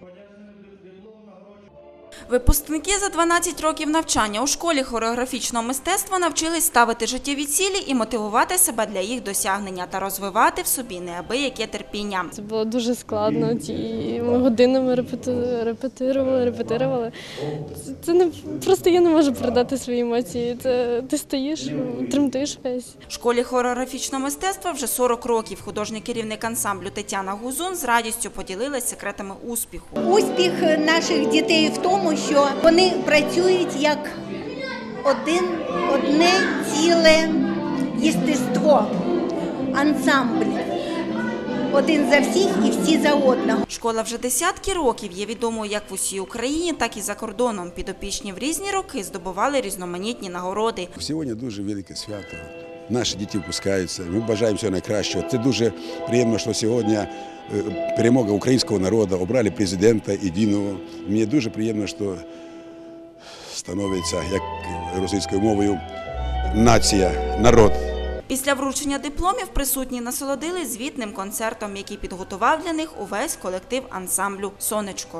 Подячним дипломом Випускники за 12 років навчання у школі хореографічного мистецтва навчились ставити життєві цілі і мотивувати себе для їх досягнення та розвивати в собі неабияке терпіння. Це було дуже складно. Ті ми годинами репети- репетирували, репетирували. Це, це не просто я не можу передати свої емоції. Це ти стоїш, тремтиш весь. В школі хореографічного мистецтва вже 40 років. Художній керівник ансамблю Тетяна Гузун з радістю поділилась секретами успіху. Успіх наших дітей в тому, що вони працюють як один, одне ціле єстество, ансамбль. Один за всіх і всі за одного. Школа вже десятки років є відомою як в усій Україні, так і за кордоном. Підопічні в різні роки здобували різноманітні нагороди. Сьогодні дуже велике свято. Наші діти впускаються. Ми бажаємо всього найкращого. Це дуже приємно, що сьогодні е, перемога українського народу, обрали президента єдиного. Мені дуже приємно, що становиться, як російською мовою, нація, народ. Після вручення дипломів присутні насолодились звітним концертом, який підготував для них увесь колектив ансамблю Сонечко.